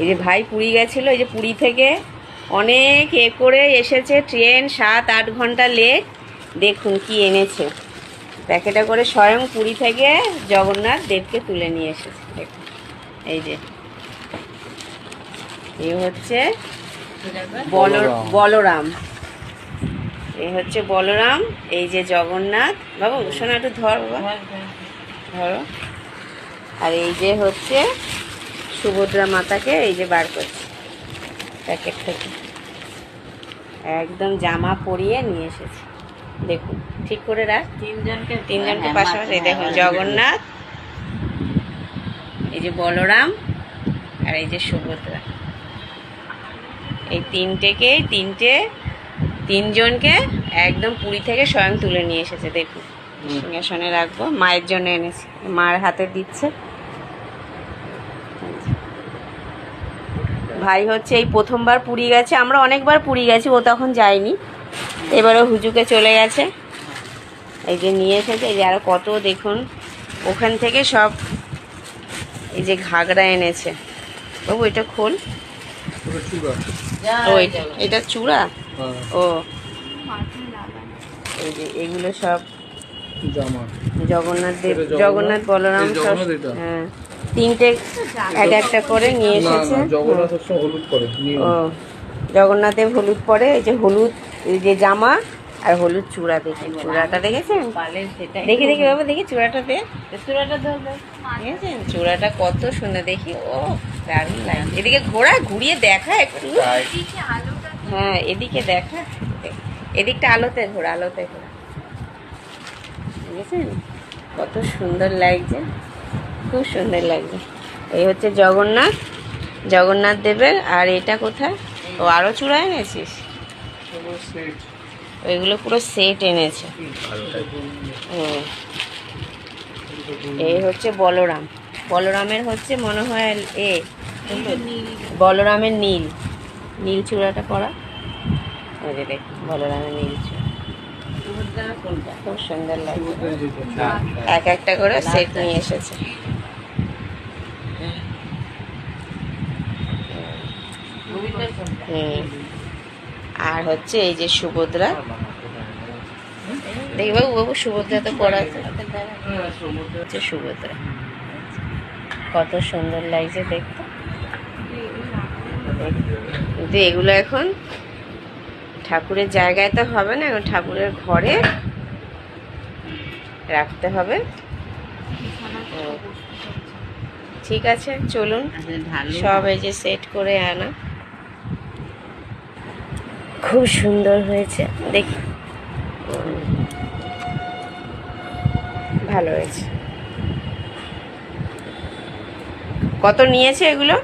এই যে ভাই পুরী গেছিল এই যে পুরী থেকে অনেক এ করে এসেছে ট্রেন সাত আট ঘণ্টা লেট। দেখুন কি এনেছে। প্যাকেটে করে স্বয়ং পুরী থেকে জগন্নাথ দেবকে তুলে নিয়ে এসেছে। দেখুন এই যে। এ হচ্ছে বল বলরাম। বলরাম। এই হচ্ছে বলরাম এই যে জগন্নাথ। বাবু শোনা একটু ধর বাবা। ধরো। আর এই যে হচ্ছে সুভদ্রা মাতাকে এই যে বার করছি প্যাকেট থেকে। একদম জামা পরিয়ে নিয়ে এসেছি। দেখুন ঠিক করে রাখ। তিনজনকে তিনজনকে হ্যাঁ, পাশাপাশি দেখুন জগন্নাথ এই যে বলরাম আর এই যে সুভদ্রা। এই তিনটেকেই তিনটে তিনজনকে একদম পুরী থেকে স্বয়ং তুলে নিয়ে এসেছে দেখুন। সিংহাসনে রাখব। মায়ের জন্য এনেছি। মার হাতে দিচ্ছে। ভাই হচ্ছে এই প্রথমবার পুরী গেছে আমরা অনেকবার পুরী গেছি ও তখন যায়নি। এবারও হুজুকে চলে গেছে। এই যে নিয়ে এসেছে এই যে আরও কত দেখুন ওখান থেকে সব এই যে ঘাগরা এনেছে। বাবু এটা খোল। ও এটা- এটা চূড়া? ও। এই যে এগুলো সব জগন্নাথ দেব জগন্নাথ? জগন্নাথ বলরাম সব হ্যাঁ। তিনটে এক একটা করে নিয়ে এসেছে। ও জগন্নাথের হলুদ পরে এই যে হলুদ এই যে জামা আর হলুদ চূড়া দেখি চূড়াটা দেখেছেন? দেখি দেখি বাবা দেখি চূড়াটা দে। চূড়াটা দেখেছেন? চূড়াটা কত সুন্দর দেখি ও দারুণ লাগে এদিকে ঘোরা ঘুরিয়ে দেখা একটু। হ্যাঁ এদিকে দেখা এদিকটা আলোতে ঘোরা আলোতে ঘোরা। বুঝেছেন কত সুন্দর লাগছে। খুব সুন্দর লাগবে। এই হচ্ছে জগন্নাথ। জগন্নাথ দেবের, আর এটা কোথায়? ও আরও চূড়া এনেছিস? ওইগুলো পুরো সেট এনেছে। এই হচ্ছে বলরাম। বলরামের হচ্ছে মনে হয় এ, বলরামের নীল। নীল চূড়াটা করা ওই যে দেখ, বলরামের নীল চূড়া। খুব সুন্দর লাগে সুভদ্রার যেটা। এক একটা করে সেট নিয়ে এসেছে। আর হচ্ছে এই যে সুভদ্রা। দেখি বাবু বাবু সুভদ্রা তো পড়া আছে। হ্যাঁ, হচ্ছে সুভদ্রা। কত সুন্দর লাগছে দেখতে। কিন্তু এগুলো এখন ঠাকুরের জায়গায় তো হবে না এখন ঠাকুরের ঘরে রাখতে হবে। ঠিক আছে, চলুন। সব এই যে সেট করে আনা। খুব সুন্দর হয়েছে, দেখি। ভালো হয়েছে। কত নিয়েছে এগুলো?